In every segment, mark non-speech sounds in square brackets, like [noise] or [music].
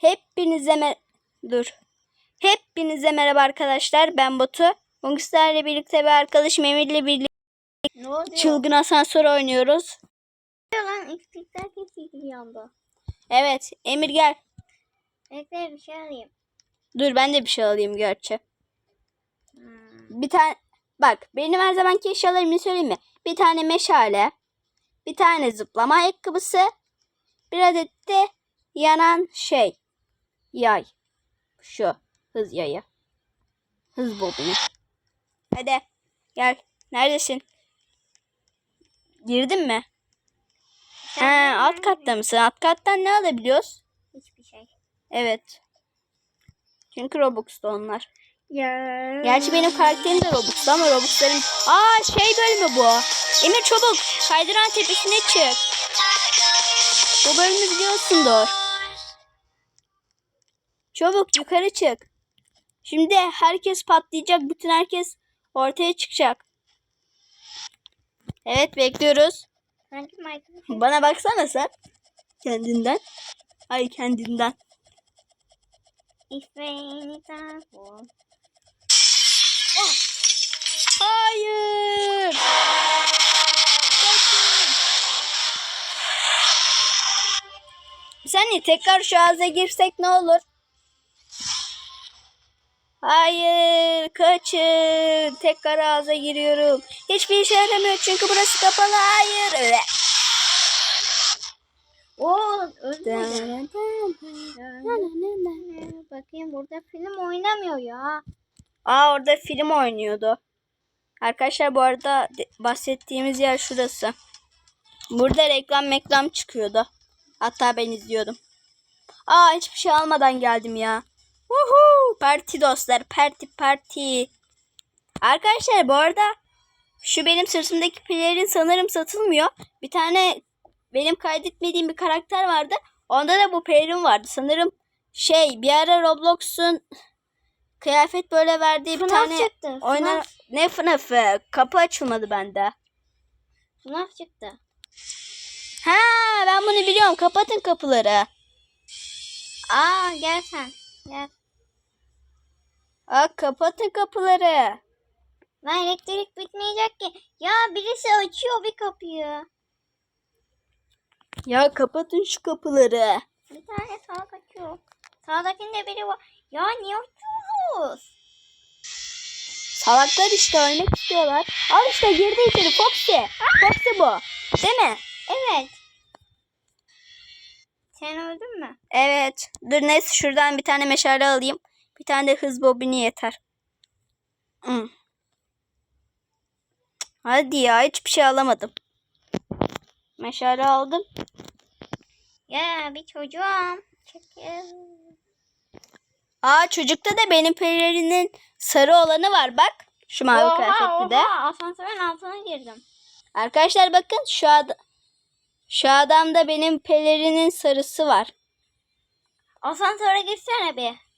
Hepinize mer dur. Hepinize merhaba arkadaşlar. Ben Batu. Bugün sizlerle birlikte bir arkadaşım Emir'le birlikte Ne çılgın asansör oynuyoruz. lan eksikler kesildi bir anda. Evet, Emir gel. Bekle bir şey alayım. Dur ben de bir şey alayım gerçi. Hmm. Bir tane bak benim her zamanki eşyalarımı söyleyeyim mi? Bir tane meşale, bir tane zıplama ayakkabısı, bir adet de yanan şey. Yay. Şu hız yayı. Hız bobini. Hadi gel. Neredesin? Girdin mi? Sen nereden alt katta mısın? Alt kattan ne alabiliyoruz? Hiçbir şey. Evet. Çünkü Robux'ta onlar. Ya. Gerçi benim karakterim de Robux'ta ama Robux'larım... Aa şey bölümü bu. Emir çabuk. Kaydıran tepesine çık. Bu bölümü biliyorsundur. Çabuk yukarı çık. Şimdi herkes patlayacak. Bütün herkes ortaya çıkacak. Evet bekliyoruz. Bana baksana sen. Kendinden. Ay kendinden. Tarafı. Hayır. Saniye tekrar şu ağza girsek ne olur? Hayır kaçın. Tekrar ağza giriyorum. Hiçbir işe yaramıyor çünkü burası kapalı. Hayır. Öyle. Oo. Bakayım burada film oynamıyor ya. Aa orada film oynuyordu. Arkadaşlar bu arada bahsettiğimiz yer şurası. Burada reklam meklam çıkıyordu. Hatta ben izliyordum. Aa hiçbir şey almadan geldim ya. Uhu, parti dostlar parti parti. Arkadaşlar bu arada şu benim sırtımdaki pelerin sanırım satılmıyor. Bir tane benim kaydetmediğim bir karakter vardı. Onda da bu pelerin vardı. Sanırım şey bir ara Roblox'un kıyafet böyle verdiği bir tane çıktı. oynar. FNAF. Ne FNAF'ı? Kapı açılmadı bende. FNAF çıktı. Ha ben bunu biliyorum. Kapatın kapıları. Aa gel sen. Gel. Aa, kapatın kapıları. Lan elektrik bitmeyecek ki. Ya birisi açıyor bir kapıyı. Ya kapatın şu kapıları. Bir tane sağa kaçıyor. Sağdakinde biri var. Ya niye açıyoruz? Salaklar işte ölmek istiyorlar. Al işte girdi içeri Foxy. Foxy bu. Değil mi? Evet. Sen öldün mü? Evet. Dur neyse şuradan bir tane meşale alayım. Bir tane de hız bobini yeter. Hmm. Hadi ya hiçbir şey alamadım. Meşale aldım. Ya bir çocuğum. Çekil. Aa çocukta da benim pelerinin sarı olanı var bak. Şu mavi kıyafetli de. oha. Asansörün altına girdim. Arkadaşlar bakın şu ad şu adamda benim pelerinin sarısı var. Asansöre girsene bir.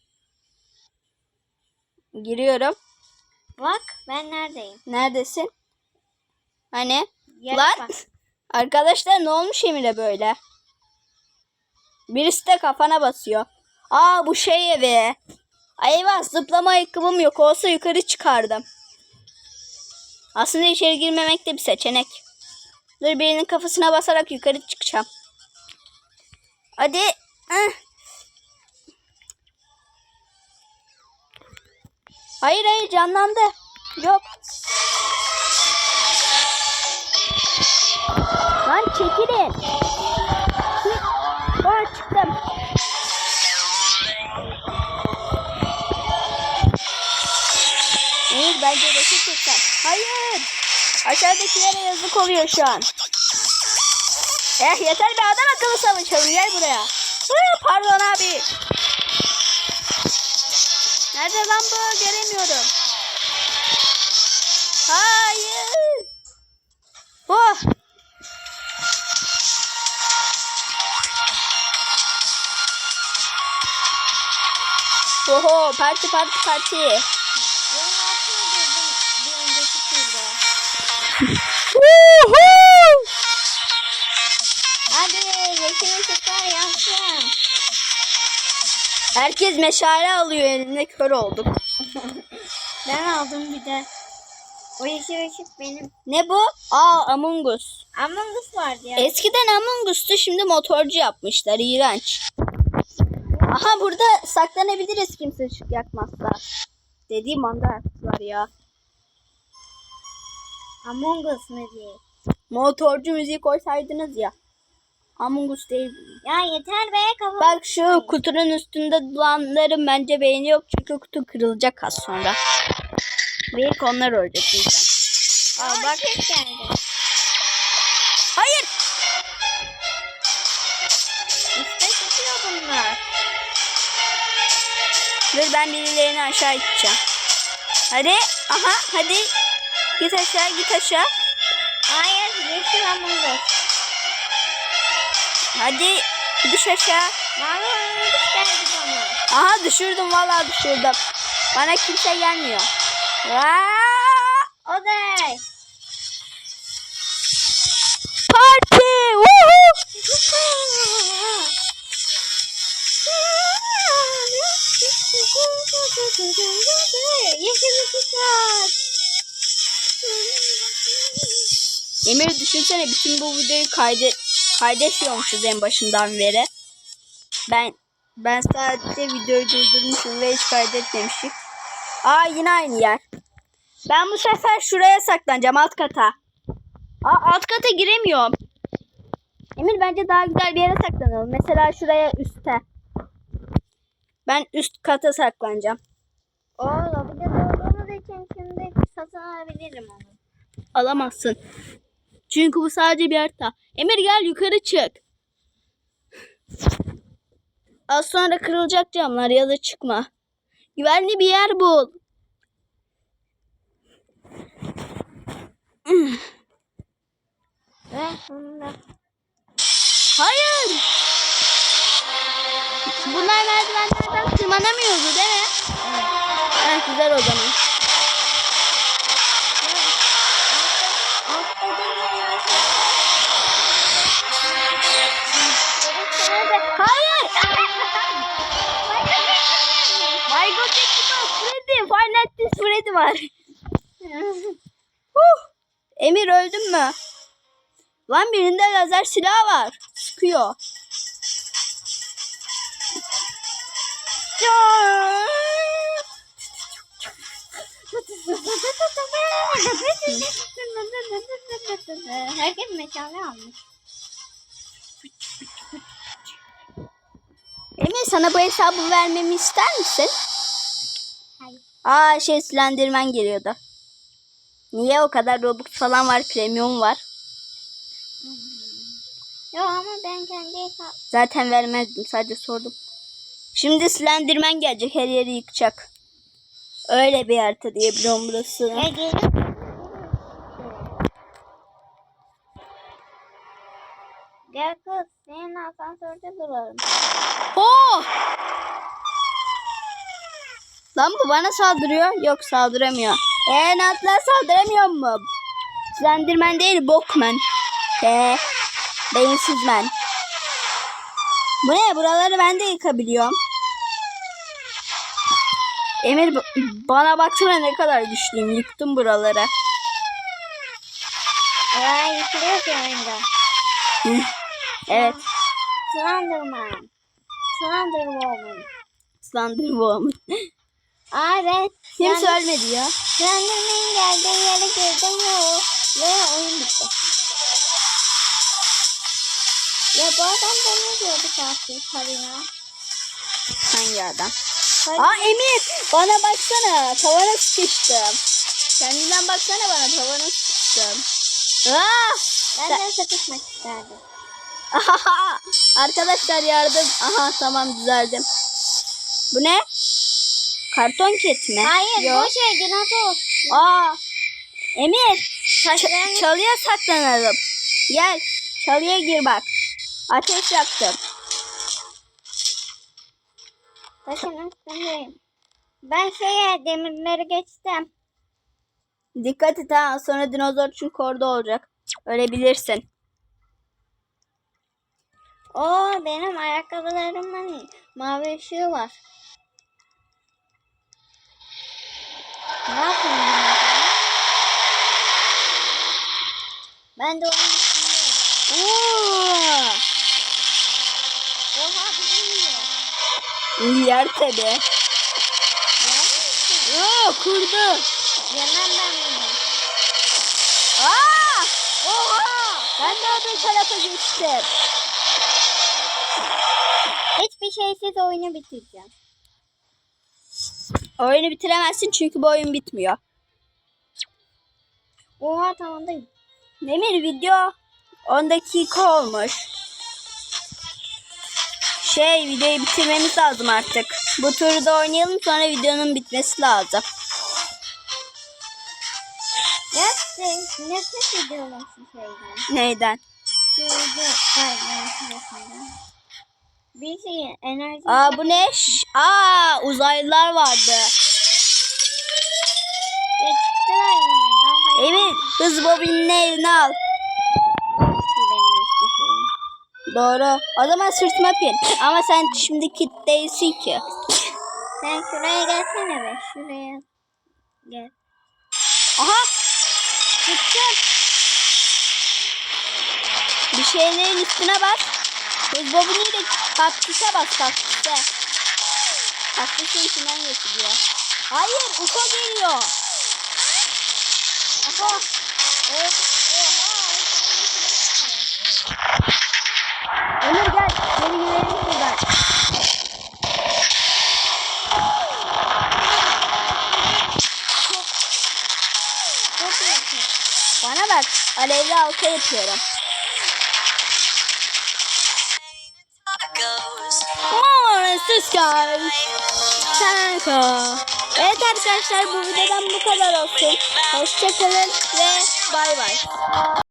Giriyorum. Bak ben neredeyim. Neredesin? Hani? Yere Lan bak. [laughs] arkadaşlar ne olmuş Emir'e böyle? Birisi de kafana basıyor. Aa bu şey evi. Ay eyvah zıplama ayakkabım yok olsa yukarı çıkardım. Aslında içeri girmemek de bir seçenek. Dur birinin kafasına basarak yukarı çıkacağım. Hadi. Heh. Hayır hayır canlandı. Yok. Lan çekilin. Aa çıktım. Hayır bence reset çeksen. Hayır. Aşağıdakilere yazık oluyor şu an. Eh yeter be adam akıllı savaşalım gel buraya. Hı, pardon abi. Nerede lan bu? Göremiyorum. Hayır. Oh. Oho parti parti parti. Woohoo! Hadi yeşil ışıklar yansın. Herkes meşale alıyor eline kör olduk. [laughs] Ben aldım bir de. O yeşil ışık benim. Ne bu? Aa Among Us. Among Us vardı ya. Eskiden Among Us'tu şimdi motorcu yapmışlar. İğrenç. Aha burada saklanabiliriz kimse ışık yakmazsa. Dediğim anda yaptılar ya. Among Us ne diye. Motorcu müziği koysaydınız ya. Among Us değil. Ya yeter be kafa. Bak şu kutunun üstünde duranların bence beyni yok çünkü kutu kırılacak az sonra. Ve onlar ölecek bizden. Aa, bak. Geldi. Hayır. İşte tutuyor bunlar. Dur ben birilerini aşağı iteceğim. Hadi. Aha hadi. Git aşağı git aşağı. Hayır Among Us. Hadi. Düş aşağı. Mavi geldi bana. Aha düşürdüm vallahi düşürdüm. Bana kimse gelmiyor. Aa, O da. parti. Yeşil ışık var. Emir düşünsene bütün bu videoyu kaydet kaydetmiyormuşuz en başından beri. Ben ben sadece videoyu durdurmuşum ve hiç kaydetmemişim. Aa yine aynı yer. Ben bu sefer şuraya saklanacağım alt kata. Aa alt kata giremiyorum. Emir bence daha güzel bir yere saklanalım. Mesela şuraya üste. Ben üst kata saklanacağım. O lobide olduğumuz için şimdi satın alabilirim onu. Alamazsın. Çünkü bu sadece bir harita. Emir gel yukarı çık. Az sonra kırılacak camlar ya da çıkma. Güvenli bir yer bul. Hayır. Bunlar merdivenlerden tırmanamıyordu değil mi? Evet güzel o zaman. Nights Freddy var. Huh. Emir öldün mü? Lan birinde lazer silah var. Sıkıyor. Herkes meşale almış. Emir sana bu hesabı vermemi ister misin? Aa şey silendirmen geliyordu. Niye o kadar Robux falan var, premium var. Yo ama ben kendi. Zaten vermezdim sadece sordum. Şimdi silendirmen gelecek her yeri yıkacak. Öyle bir harita diyebiliyorum burası. Gelip... Gel kız, senin asansörde duralım. Oh! Lan bu bana saldırıyor. Yok saldıramıyor. Eee natlar saldıramıyor mu? Silendirmen değil bokman. He. Beyinsiz ben. Bu ne? Buraları ben de yıkabiliyorum. Emir bana baksana ne kadar güçlüyüm. Yıktım buraları. Olay yıkılıyor ki oyunda. [laughs] Evet. Slenderman. Slenderwoman. Slenderwoman. Aa ben Kimse Slender- ölmedi ya. Slenderman'in geldiği yere girdim ve, o, ve oyun bitti. Ya bu adam da ne diyordu saattir Karina? Hangi adam? Karina. Aa Emir bana baksana tavana sıkıştım. Kendinden baksana bana tavana sıkıştım. Aa! Ben de sıkışmak isterdim. [laughs] Arkadaşlar yardım. Aha tamam düzeldim. Bu ne? Karton ket mi? Hayır Yok. bu şey dinozor. Aa! Emir Taşlarını çalıya saklanalım. Gel çalıya gir bak. Ateş yaktım. taşın üstündeyim. Ben şeye demirleri geçtim. Dikkat et ha sonra dinozor çünkü orada olacak. Ölebilirsin. O benim ayakkabılarımın Mavi ışığı var. Ne yapayım ben? Ben de onun üstündeyim. Oo! Oha bizim yiyor. Yer tabi. Oo, kurdu. Yemem ben bunu. Aa! Oha! Ben de öbür tarafa geçtim. Hiçbir şeysiz oyunu bitireceğim. Oyunu bitiremezsin çünkü bu oyun bitmiyor. Oha tamamdayım. Demir video 10 dakika olmuş. Şey videoyu bitirmemiz lazım artık. Bu turu da oynayalım sonra videonun bitmesi lazım. Nefret, nefret ediyorum şu şeyden. Neyden? Şurada kaybının sırasında. Bir şey enerji... Aa bu ne? Aa uzaylılar vardı. Ya çıktılar yine ya. Hayır. Hız bobinin al. Doğru. O zaman sırtıma pin. Ama sen şimdi kit değilsin ki. Sen şuraya gelsene be. Şuraya gel. Aha. Çıktım. Bir şeylerin üstüne bas. Hız bobiniyle kaktüse bas kaktüse. Kaktüsün içinden geçiliyor. Hayır Uko geliyor. Aha. Evet. Emir gel. Geri gidelim şuradan. Çok iyi. Bana bak. Alevli halka yapıyorum. Orange Sky. Kanka. Evet arkadaşlar bu videodan bu kadar olsun. Hoşçakalın ve bay bay.